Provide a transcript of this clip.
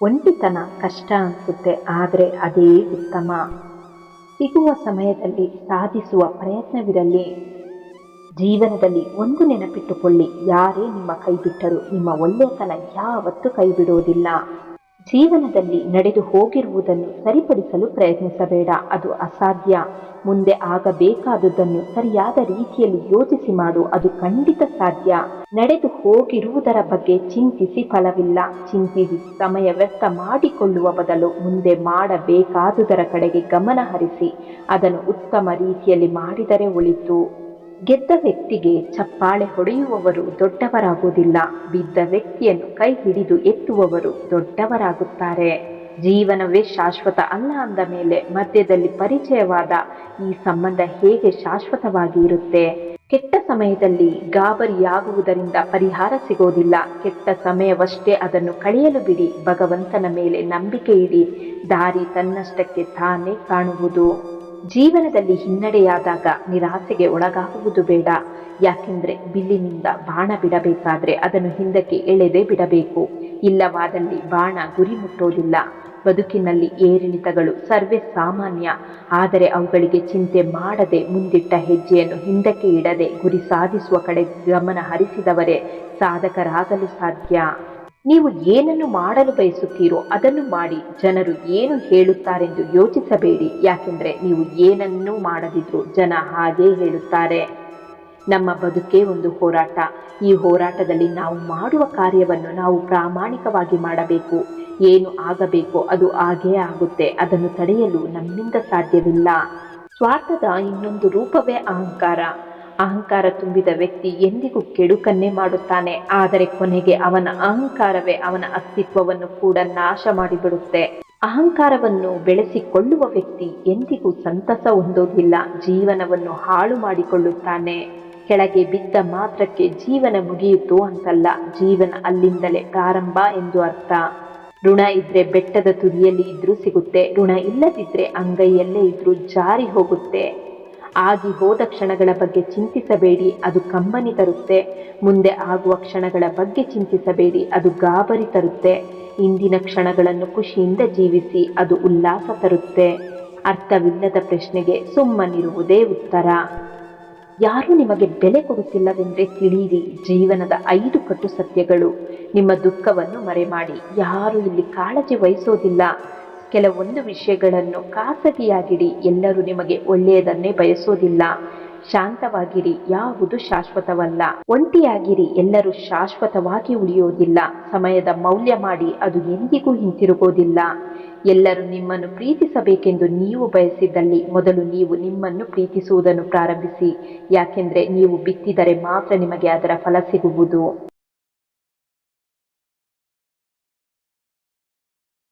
ಒಂಟಿತನ ಕಷ್ಟ ಅನಿಸುತ್ತೆ, ಆದರೆ ಅದೇ ಉತ್ತಮ. ಸಿಗುವ ಸಮಯದಲ್ಲಿ ಸಾಧಿಸುವ ಪ್ರಯತ್ನವಿರಲಿ. ಜೀವನದಲ್ಲಿ ಒಂದು ನೆನಪಿಟ್ಟುಕೊಳ್ಳಿ, ಯಾರೇ ನಿಮ್ಮ ಕೈ ಬಿಟ್ಟರೂ ನಿಮ್ಮ ಒಳ್ಳೆಯತನ ಯಾವತ್ತೂ ಕೈ ಬಿಡುವುದಿಲ್ಲ ಜೀವನದಲ್ಲಿ ನಡೆದು ಹೋಗಿರುವುದನ್ನು ಸರಿಪಡಿಸಲು ಪ್ರಯತ್ನಿಸಬೇಡ. ಅದು ಅಸಾಧ್ಯ. ಮುಂದೆ ಆಗಬೇಕಾದುದನ್ನು ಸರಿಯಾದ ರೀತಿಯಲ್ಲಿ ಯೋಚಿಸಿ ಮಾಡು. ಅದು ಖಂಡಿತ ಸಾಧ್ಯ. ನಡೆದು ಹೋಗಿರುವುದರ ಬಗ್ಗೆ ಚಿಂತಿಸಿ ಫಲವಿಲ್ಲ. ಚಿಂತಿಸಿ ಸಮಯ ವ್ಯರ್ಥ ಮಾಡಿಕೊಳ್ಳುವ ಬದಲು ಮುಂದೆ ಮಾಡಬೇಕಾದುದರ ಕಡೆಗೆ ಗಮನ ಹರಿಸಿ. ಅದನ್ನು ಉತ್ತಮ ರೀತಿಯಲ್ಲಿ ಮಾಡಿದರೆ ಒಳಿತು. ಗೆದ್ದ ವ್ಯಕ್ತಿಗೆ ಚಪ್ಪಾಳೆ ಹೊಡೆಯುವವರು ದೊಡ್ಡವರಾಗುವುದಿಲ್ಲ. ಬಿದ್ದ ವ್ಯಕ್ತಿಯನ್ನು ಕೈ ಹಿಡಿದು ಎತ್ತುವವರು ದೊಡ್ಡವರಾಗುತ್ತಾರೆ. ಜೀವನವೇ ಶಾಶ್ವತ ಅಲ್ಲ ಅಂದ ಮೇಲೆ ಮಧ್ಯದಲ್ಲಿ ಪರಿಚಯವಾದ ಈ ಸಂಬಂಧ ಹೇಗೆ ಶಾಶ್ವತವಾಗಿ ಇರುತ್ತೆ? ಕೆಟ್ಟ ಸಮಯದಲ್ಲಿ ಗಾಬರಿಯಾಗುವುದರಿಂದ ಪರಿಹಾರ ಸಿಗೋದಿಲ್ಲ. ಕೆಟ್ಟ ಸಮಯವಷ್ಟೇ ಅದನ್ನು ಕಳೆಯಲು ಬಿಡಿ. ಭಗವಂತನ ಮೇಲೆ ನಂಬಿಕೆ ಇಡಿ. ದಾರಿ ತನ್ನಷ್ಟಕ್ಕೆ ತಾನೇ ಕಾಣುವುದು. ಜೀವನದಲ್ಲಿ ಹಿನ್ನಡೆಯಾದಾಗ ನಿರಾಸೆಗೆ ಒಳಗಾಗುವುದು ಬೇಡ. ಯಾಕೆಂದ್ರೆ ಬಿಲ್ಲಿನಿಂದ ಬಾಣ ಬಿಡಬೇಕಾದ್ರೆ ಅದನ್ನು ಹಿಂದಕ್ಕೆ ಎಳೆದೇ ಬಿಡಬೇಕು. ಇಲ್ಲವಾದಲ್ಲಿ ಬಾಣ ಗುರಿ ಮುಟ್ಟೋದಿಲ್ಲ. ಬದುಕಿನಲ್ಲಿ ಏರಿಳಿತಗಳು ಸರ್ವೇ ಸಾಮಾನ್ಯ. ಆದರೆ ಅವುಗಳಿಗೆ ಚಿಂತೆ ಮಾಡದೆ ಮುಂದಿಟ್ಟ ಹೆಜ್ಜೆಯನ್ನು ಹಿಂದಕ್ಕೆ ಇಡದೆ ಗುರಿ ಸಾಧಿಸುವ ಕಡೆ ಗಮನ ಹರಿಸಿದವರೇ ಸಾಧಕರಾಗಲು ಸಾಧ್ಯ. ನೀವು ಏನನ್ನು ಮಾಡಲು ಬಯಸುತ್ತೀರೋ ಅದನ್ನು ಮಾಡಿ. ಜನರು ಏನು ಹೇಳುತ್ತಾರೆಂದು ಯೋಚಿಸಬೇಡಿ. ಯಾಕೆಂದರೆ ನೀವು ಏನನ್ನು ಮಾಡದಿದ್ರು ಜನ ಹಾಗೇ ಹೇಳುತ್ತಾರೆ. ನಮ್ಮ ಬದುಕೇ ಒಂದು ಹೋರಾಟ. ಈ ಹೋರಾಟದಲ್ಲಿ ನಾವು ಮಾಡುವ ಕಾರ್ಯವನ್ನು ನಾವು ಪ್ರಾಮಾಣಿಕವಾಗಿ ಮಾಡಬೇಕು. ಏನು ಆಗಬೇಕು ಅದು ಆಗೇ ಆಗುತ್ತೆ. ಅದನ್ನು ತಡೆಯಲು ನಮ್ಮಿಂದ ಸಾಧ್ಯವಿಲ್ಲ. ಸ್ವಾರ್ಥದ ಇನ್ನೊಂದು ರೂಪವೇ ಅಹಂಕಾರ. ಅಹಂಕಾರ ತುಂಬಿದ ವ್ಯಕ್ತಿ ಎಂದಿಗೂ ಕೆಡುಕನ್ನೇ ಮಾಡುತ್ತಾನೆ. ಆದರೆ ಕೊನೆಗೆ ಅವನ ಅಹಂಕಾರವೇ ಅವನ ಅಸ್ತಿತ್ವವನ್ನು ಕೂಡ ನಾಶ ಮಾಡಿಬಿಡುತ್ತೆ. ಅಹಂಕಾರವನ್ನು ಬೆಳೆಸಿಕೊಳ್ಳುವ ವ್ಯಕ್ತಿ ಎಂದಿಗೂ ಸಂತಸ ಹೊಂದೋದಿಲ್ಲ. ಜೀವನವನ್ನು ಹಾಳು ಮಾಡಿಕೊಳ್ಳುತ್ತಾನೆ. ಕೆಳಗೆ ಬಿದ್ದ ಮಾತ್ರಕ್ಕೆ ಜೀವನ ಮುಗಿಯಿತು ಅಂತಲ್ಲ, ಜೀವನ ಅಲ್ಲಿಂದಲೇ ಪ್ರಾರಂಭ ಎಂದು ಅರ್ಥ. ಋಣ ಇದ್ರೆ ಬೆಟ್ಟದ ತುದಿಯಲ್ಲಿ ಇದ್ರೂ ಸಿಗುತ್ತೆ, ಋಣ ಇಲ್ಲದಿದ್ರೆ ಅಂಗೈಯಲ್ಲೇ ಇದ್ರೂ ಜಾರಿ ಹೋಗುತ್ತೆ. ಆಗಿ ಹೋದ ಕ್ಷಣಗಳ ಬಗ್ಗೆ ಚಿಂತಿಸಬೇಡಿ, ಅದು ಕಂಬನಿ ತರುತ್ತೆ. ಮುಂದೆ ಆಗುವ ಕ್ಷಣಗಳ ಬಗ್ಗೆ ಚಿಂತಿಸಬೇಡಿ, ಅದು ಗಾಬರಿ ತರುತ್ತೆ. ಇಂದಿನ ಕ್ಷಣಗಳನ್ನು ಖುಷಿಯಿಂದ ಜೀವಿಸಿ, ಅದು ಉಲ್ಲಾಸ ತರುತ್ತೆ. ಅರ್ಥವಿಲ್ಲದ ಪ್ರಶ್ನೆಗೆ ಸುಮ್ಮನಿರುವುದೇ ಉತ್ತರ. ಯಾರೂ ನಿಮಗೆ ಬೆಲೆ ಕೊಡುತ್ತಿಲ್ಲವೆಂದರೆ ತಿಳಿಯಿರಿ, ಜೀವನದ ಐದು ಕಟ್ಟು ಸತ್ಯಗಳು. ನಿಮ್ಮ ದುಃಖವನ್ನು ಮರೆಮಾಡಿ, ಯಾರು ಇಲ್ಲಿ ಕಾಳಜಿ ವಹಿಸೋದಿಲ್ಲ. ಕೆಲವೊಂದು ವಿಷಯಗಳನ್ನು ಖಾಸಗಿಯಾಗಿಡಿ. ಎಲ್ಲರೂ ನಿಮಗೆ ಒಳ್ಳೆಯದನ್ನೇ ಬಯಸೋದಿಲ್ಲ. ಶಾಂತವಾಗಿರಿ. ಯಾವುದು ಶಾಶ್ವತವಲ್ಲ. ಒಂಟಿಯಾಗಿರಿ. ಎಲ್ಲರೂ ಶಾಶ್ವತವಾಗಿ ಉಳಿಯೋದಿಲ್ಲ. ಸಮಯದ ಮೌಲ್ಯ ಮಾಡಿ ಅದು ಎಂದಿಗೂ ಹಿಂತಿರುಗೋದಿಲ್ಲ. ಎಲ್ಲರೂ ನಿಮ್ಮನ್ನು ಪ್ರೀತಿಸಬೇಕೆಂದು ನೀವು ಬಯಸಿದ್ದಲ್ಲಿ ಮೊದಲು ನೀವು ನಿಮ್ಮನ್ನು ಪ್ರೀತಿಸುವುದನ್ನು ಪ್ರಾರಂಭಿಸಿ. ಯಾಕೆಂದರೆ ನೀವು ಬಿತ್ತಿದರೆ ಮಾತ್ರ ನಿಮಗೆ ಅದರ ಫಲ ಸಿಗುವುದು.